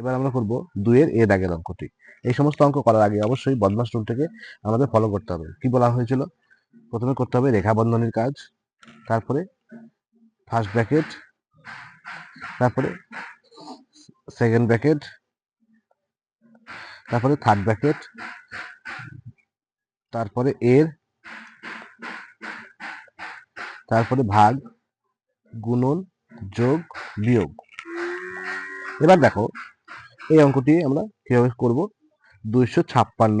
এবার আমরা করব দুইয়ের এ দাগের অঙ্কটি। এই সমস্ত অঙ্ক করার আগে অবশ্যই বদমাস রুলটাকে আমাদের ফলো করতে হবে। কি বলা হয়েছিল? প্রথমে করতে হবে রেখা বন্ধনের কাজ, তারপরে ফার্স্ট ব্র্যাকেট তারপরে সেকেন্ড ব্র্যাকেট তারপরে থার্ড ব্র্যাকেট তারপরে এর, তারপরে ভাগ, গুণন, যোগ, বিয়োগ। এবার দেখো এই অঙ্কটি আমরা কীভাবে করব? দুইশো ছাপ্পান্ন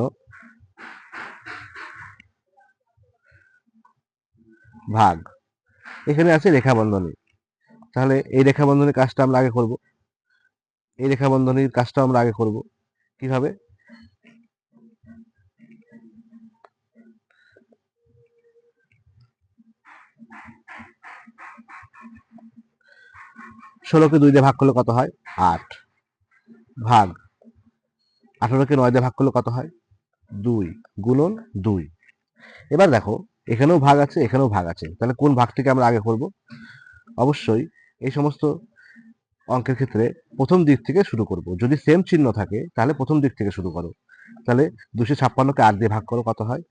ভাগ। এখানে আছে রেখা বন্ধনী তাহলে এই রেখা বন্ধনীর কাজটা আমরা আগে করব। এই রেখা বন্ধনীর কাজটা আমরা আগে করব। কীভাবে? ষোলোকে দুই দিয়ে ভাগ করলে কত হয়? আট। ভাগ। আঠারোকে নয় দিয়ে ভাগ করলে কত হয়? দুই গুণন দুই। এবার দেখো, এখানেও ভাগ আছে, এখানেও ভাগ আছে। তাহলে কোন ভাগটিকে আমরা আগে করব? অবশ্যই এই সমস্ত অঙ্কের ক্ষেত্রে প্রথম দিক থেকে শুরু করব। যদি সেম চিহ্ন থাকে, তাহলে প্রথম দিক থেকে শুরু করো। তাহলে দুশো ছাপ্পান্নকে আট দিয়ে ভাগ করো, কত হয়?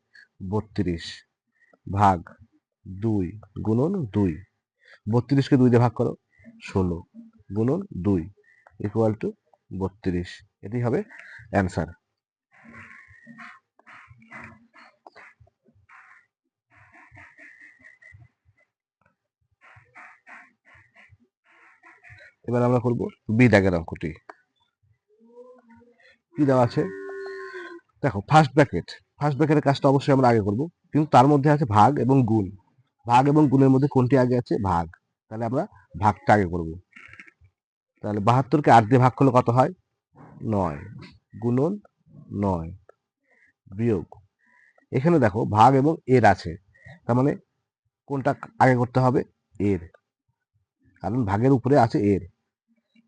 বত্রিশ। ভাগ দুই গুণন দুই। বত্রিশকে দুই দিয়ে ভাগ করো, ষোলো। গুণন দুই। ইকুয়াল টু বত্রিশ। এটি হবে অ্যান্সার এবার আমরা করব বি দাগের অঙ্কটি। কি দেওয়া আছে? দেখো ফার্স্ট ব্র্যাকেট ফার্স্ট ব্র্যাকেটের কাজটা অবশ্যই আমরা আগে করব। কিন্তু তার মধ্যে আছে ভাগ এবং গুণ। ভাগ এবং গুণের মধ্যে কোনটি আগে আছে? ভাগ। তাহলে আমরা ভাগটা আগে করব। তাহলে বাহাত্তরকে আট দিয়ে ভাগ করলে কত হয়? নয়। গুণন নয়। বিয়োগ। এখানে দেখো ভাগ এবং এর আছে। তার মানে কোনটা আগে করতে হবে? এর। কারণ ভাগের উপরে আছে এর।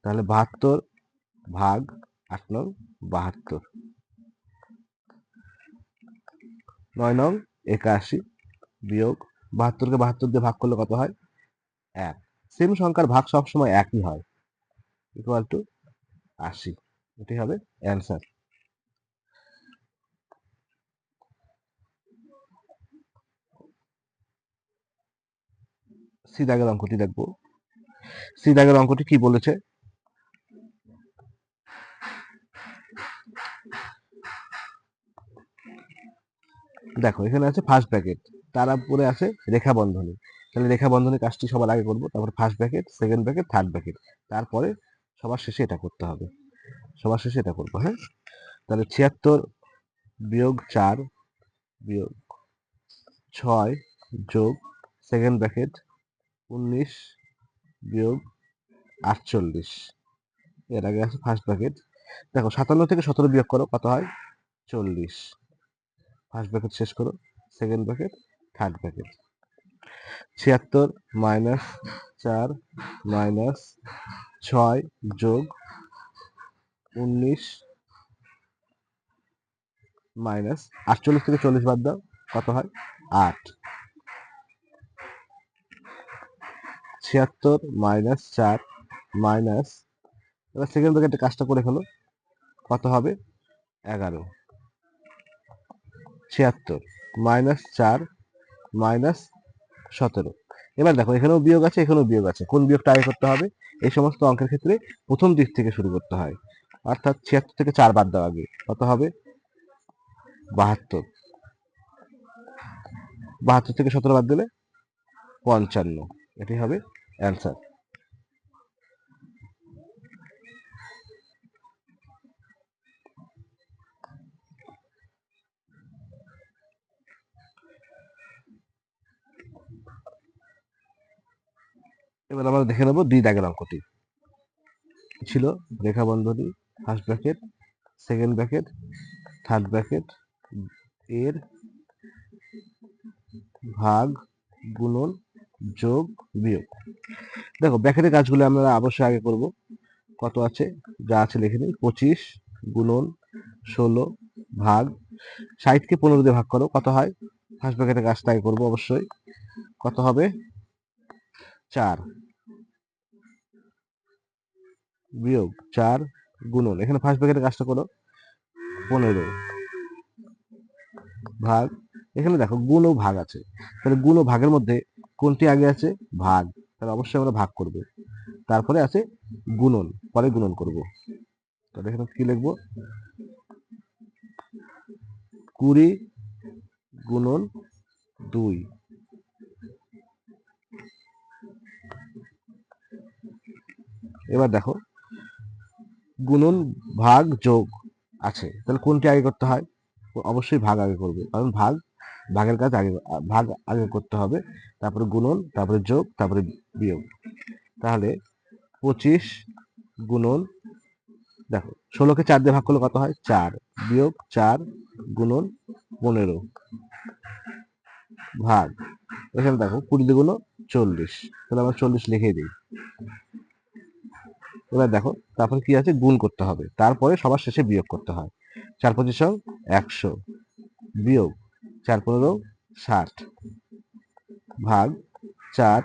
তাহলে বাহাত্তর ভাগ আট নং বাহাত্তর। নয় নং একাশি বিয়োগ। বাহাত্তরকে বাহাত্তর দিয়ে ভাগ করলে কত হয়? এক। সেম সংখ্যার ভাগ সবসময় একই হয়। ইকুয়াল টু আশি এটি হবে অ্যান্সার সি অঙ্কটি দেখব। সি অঙ্কটি কি বলেছে? দেখো, এখানে আছে ফার্স্ট ব্র্যাকেট তার উপরে আছে রেখা বন্ধনী তাহলে রেখা বন্ধনী কাজটি সবার আগে করব, তারপর first bracket second bracket third bracket তারপরে সবার শেষে এটা করতে হবে। সবার শেষে এটা করব হ্যাঁ? তাহলে ছিয়াত্তর বিয়োগ চার বিয়োগ ছয় যোগ সেকেন্ড ব্র্যাকেট উনিশ বিয়োগ আটচল্লিশ। এর আগে আছে ফার্স্ট ব্র্যাকেট দেখো, সাতান্ন থেকে সতেরো বিয়োগ করো, কত হয়? চল্লিশ। ফার্স্ট ব্র্যাকেট শেষ করো সেকেন্ড ব্র্যাকেট থার্ড ব্র্যাকেট ছিয়াত্তর মাইনাস চার মাইনাস ছয় যোগ উনিশ মাইনাস আটচল্লিশ থেকে চল্লিশ বাদ দাও, কত হয়? আট। ছিয়াত্তর মাইনাস চার মাইনাস, এবার সেকেন্ড ব্র্যাকেটে কাজটা করে ফেলো, কত হবে? এগারো। ছিয়াত্তর মাইনাস চার মাইনাস সতেরো। এবার দেখো, এখানেও বিয়োগ আছে, এখানেও বিয়োগ আছে। কোন বিয়োগটা আগে করতে হবে? এই সমস্ত অঙ্কের ক্ষেত্রে প্রথম দিক থেকে শুরু করতে হয়। অর্থাৎ ছিয়াত্তর থেকে চার বাদ দেওয়া আগে। কত হবে? বাহাত্তর। বাহাত্তর থেকে সতেরো বাদ দিলে পঞ্চান্ন। এটি হবে অ্যান্সার এবার আমরা দেখে নেব দুই দাগের অঙ্কটি ছিল রেখা বন্ধনী first bracket second bracket third bracket এর ভাগ, গুণন, যোগ, বিয়োগ। দেখো ব্র্যাকেটের কাজগুলো আমরা অবশ্যই আগে করব। কত আছে? যা আছে লিখে নিই। পঁচিশ গুণন ষোলো ভাগ। ষাটকে পনেরো দিয়ে ভাগ করো। কত হয়? ফার্স্ট ব্র্যাকেটের কাজটা আগে করব অবশ্যই। কত হবে? চার। বিয়োগ চার গুণন। এখানে ফার্স্ট ব্র্যাকেটের কাজটা করো। পনেরো ভাগ। এখানে দেখো গুণ ও ভাগ আছে। তাহলে গুণ ও ভাগের মধ্যে কোনটি আগে আছে? ভাগ। তাহলে অবশ্যই আমরা ভাগ করব। তারপরে আছে গুণন। পরে গুণন করব। তাহলে এখানে কি লিখব? কুড়ি গুণন দুই। এবার দেখো গুণন ভাগ যোগ আছে। তাহলে কোনটি আগে করতে হয়? অবশ্যই ভাগ আগে করবে। কারণ ভাগ, ভাগের কাজ আগে, ভাগ আগে করতে হবে। তারপরে গুণন, তারপরে যোগ, তারপরে বিয়োগ। তাহলে পঁচিশ গুণন, দেখো, ষোলোকে চার দিয়ে ভাগ করলে কত হয়? চার। বিয়োগ চার গুণন পনেরো। ভাগ, এখানে দেখো কুড়ি দুগুণ চল্লিশ। তাহলে আমরা চল্লিশ লিখে দিই। এবার দেখো, তারপরে কি আছে? গুণ করতে হবে। তারপরে সবার শেষে বিয়োগ করতে হয়। চার পঁচিশ একশো। বিয়োগ চার পনেরো, ষাট। ভাগ চার,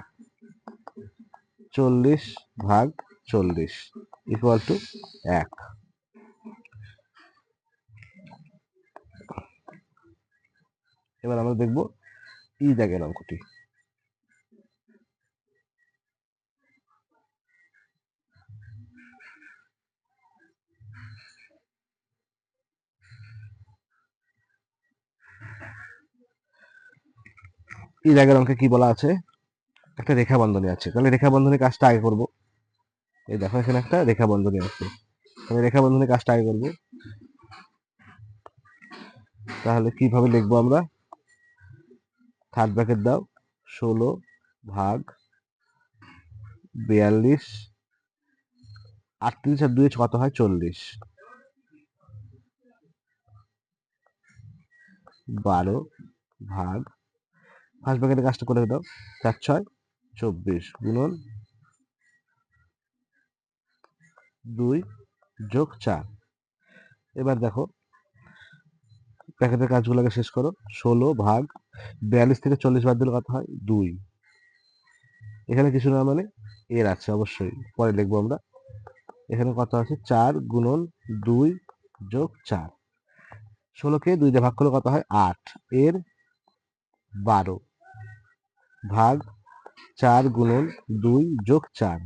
চল্লিশ ভাগ চল্লিশ ইকুয়াল টু এক। এবার আমরা দেখব ই দাগের অঙ্কটি। ই দাগের অঙ্কে কি বলা আছে? একটা রেখা বন্ধনী আছে। তাহলে রেখা বন্ধনীর কাজটা আগে করব। এই দেখো, এখানে একটা রেখা বন্ধনী আছে। তাহলে রেখা বন্ধনীর কাজটা আগে করব। তাহলে কীভাবে লিখব আমরা? থার্ড ব্র্যাকেট দাও। ষোলো ভাগ বিয়াল্লিশ। আটত্রিশ আর দুই কত হয়? চল্লিশ। বারো ভাগ ফার্স্ট ব্র্যাকেটের কাজটা করে দাও। চার ছয়, চব্বিশ গুণন দুই যোগ চার। এবার দেখো, প্যাকেটের কাজগুলোকে শেষ করো। ষোলো ভাগ বিয়াল্লিশ থেকে চল্লিশ বাদ দিলে কত হয়? দুই। এখানে কিছু না মানে এর আছে অবশ্যই। পরে লিখব আমরা। এখানে কত আছে? চার গুণন দুই যোগ চার। ষোলোকে দুই দিয়ে ভাগ করলে কত হয়? আট। এর বারো। ভাগ চার গুণন দুই যোগ চার।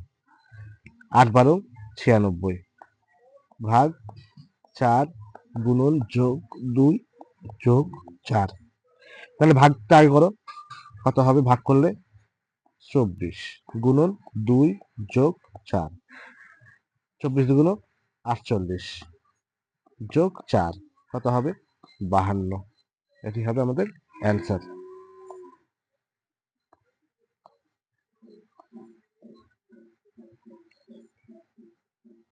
আট বারো, ছিয়ানব্বই। ভাগ চার গুণন যোগ দুই যোগ চার। তাহলে ভাগটা আগে করো। কত হবে? ভাগ করলে চব্বিশ গুণন দুই যোগ চার। চব্বিশ দুগুণ আটচল্লিশ যোগ চার। কত হবে? বাহান্ন। এটি হবে আমাদের অ্যান্সার